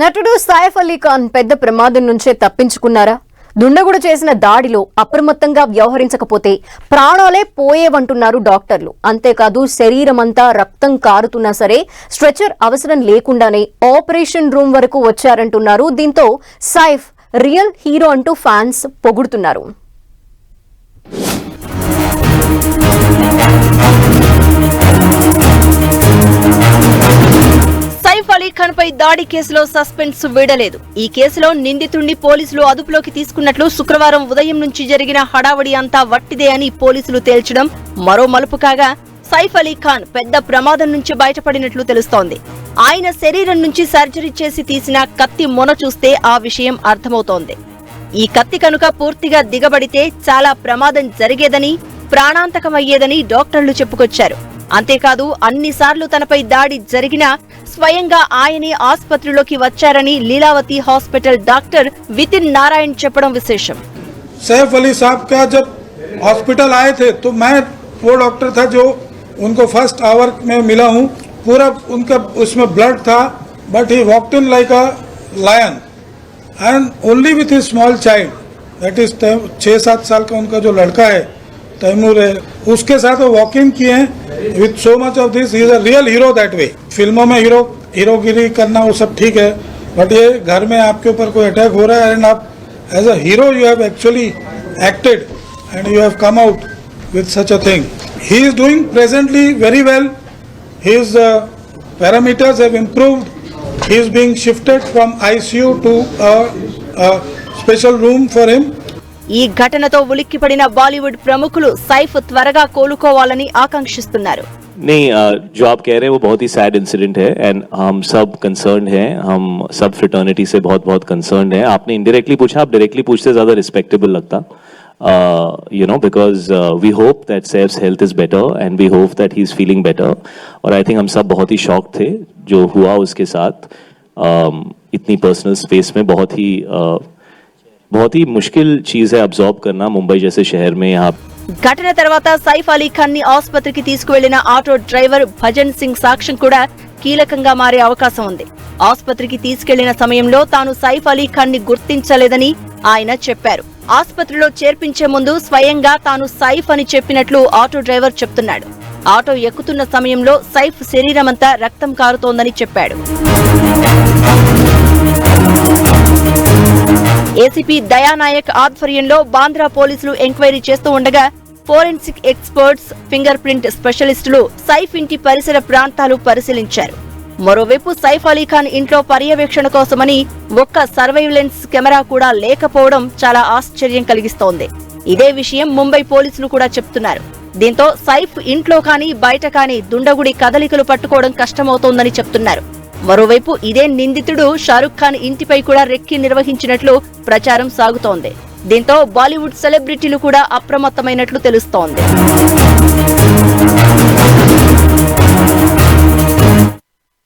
నటుడు సైఫ్ అలీ ఖాన్ పెద్ద ప్రమాదం నుంచే తప్పించుకున్నారా? దుండగుడు చేసిన దాడిలో అప్రమత్తంగా వ్యవహరించకపోతే ప్రాణాలే పోయేవంటున్నారు డాక్టర్లు. అంతేకాదు శరీరమంతా రక్తం కారుతున్నా సరే స్ట్రెచర్ అవసరం లేకుండానే ఆపరేషన్ రూమ్ వరకు వచ్చారంటున్నారు. దీంతో సైఫ్ రియల్ హీరో అంటూ ఫ్యాన్స్ పొగుడుతున్నారు. పై దాడి కేసులో సస్పెన్స్ వీడలేదు. ఈ కేసులో నిందితుడిని పోలీసులు అదుపులోకి తీసుకున్నట్లు శుక్రవారం ఉదయం నుంచి జరిగిన హడావడి అంతా వట్టిదే అని పోలీసులు తేల్చడం మరో మలుపు కాగా సైఫ్ అలీ ఖాన్ పెద్ద ప్రమాదం నుంచి బయటపడినట్లు తెలుస్తోంది. ఆయన శరీరం నుంచి సర్జరీ చేసి తీసిన కత్తి మొన చూస్తే ఆ విషయం అర్థమవుతోంది. ఈ కత్తి కనుక పూర్తిగా దిగబడితే చాలా ప్రమాదం జరిగేదని ప్రాణాంతకమయ్యేదని డాక్టర్లు చెప్పుకొచ్చారు. అంతేకాదు అన్నిసార్లు తనపై దాడి జరిగినా స్వయంగా ఆయనే ఆసుపత్రిలోకి వచ్చారని Leelavathi hospital doctor within Narayan చెప్పడం విశేషం सैफ अली साहब का जब हॉस्पिटल आए थे तो मैं वो डॉक्टर था जो उनको फर्स्ट आवर में मिला हूँ पूरा उनका उसमें ब्लड था but he walked in like a lion and only with his small child that is छः सात साल का उनका जो लड़का है तैमूर है। उसके साथ वो वॉकिंग किए हैं। With so much of this is a real hero that वे फ़िल्मों में हीरो हीरोगिरी करना वो सब ठीक है। बट ये घर में आपके ऊपर कोई अटैक हो रहा है एंड आप as a hero you have actually acted and you have come out with such a thing he is doing presently very well he is parameters have improved he is being shifted from I C U special room for him ఈ ఘటనతో ఉలిక్కిపడిన బాలీవుడ్ ప్రముఖులు సైఫ్ త్వరగా కోలుకోవాలని ఆకాంక్షిస్తున్నారు नहीं अ, जो आप कह रहे हैं वो बहुत ही सैड इंसिडेंट है एंड हम सब कंसर्न हैं हम सब फ्रिटर्निटी से बहुत बहुत कंसर्न हैं आपने इनडायरेक्टली पूछा आप डायरेक्टली पूछते ज़्यादा रिस्पेक्टेबल लगता you know because we hope that Saif's health is better and we hope that he is feeling better और आई थिंक हम सब बहुत ही शॉक थे जो हुआ उसके साथ um, इतनी पर्सनल स्पेस में बहुत ही uh, बहुत ही मुश्किल चीज़ है अब्जॉर्ब करना मुंबई जैसे शहर में यहाँ ఘటన తర్వాత సైఫ్ అలీ ఖాన్ ని ఆసుపత్రికి తీసుకువెళ్లిన ఆటో డ్రైవర్ భజన్ సింగ్ సాక్ష్యం కూడా కీలకంగా మారే అవకాశం ఉంది ఆసుపత్రికి తీసుకెళ్లిన సమయంలో తాను సైఫ్ అలీ ఖాన్ ని గుర్తించలేదని ఆయన చెప్పారు ఆసుపత్రిలో చేర్పించే ముందు స్వయంగా తాను సైఫ్ అని చెప్పినట్లు ఆటో డ్రైవర్ చెప్తున్నాడు ఆటో ఎక్కుతున్న సమయంలో సైఫ్ శరీరమంతా రక్తం కారుతోందని చెప్పాడు ఏసీపీ దయానాయక్ ఆధ్వర్యంలో బాంద్రా పోలీసులు ఎంక్వైరీ చేస్తూ ఉండగా ఫోరెన్సిక్ ఎక్స్పర్ట్స్ ఫింగర్ ప్రింట్ స్పెషలిస్టులు సైఫ్ ఇంటి పరిసర ప్రాంతాలు పరిశీలించారు. మరోవైపు సైఫ్ అలీ ఖాన్ ఇంట్లో పర్యవేక్షణ కోసమని ఒక్క సర్వైలెన్స్ కెమెరా కూడా లేకపోవడం చాలా ఆశ్చర్యం కలిగిస్తోంది. ఇదే విషయం ముంబై పోలీసులు కూడా చెప్తున్నారు. దీంతో సైఫ్ ఇంట్లో కానీ బయట కానీ దుండగుడి కదలికలు పట్టుకోవడం కష్టమవుతోందని చెప్తున్నారు. మరోవైపు ఇదే నిందితుడు షారుఖ్ ఖాన్ ఇంటిపై కూడా రెక్కి నిర్వహించినట్లు ప్రచారం సాగుతోంది. దీంతో బాలీవుడ్ సెలబ్రిటీలు కూడా అప్రమత్తమైనట్లు తెలుస్తోంది.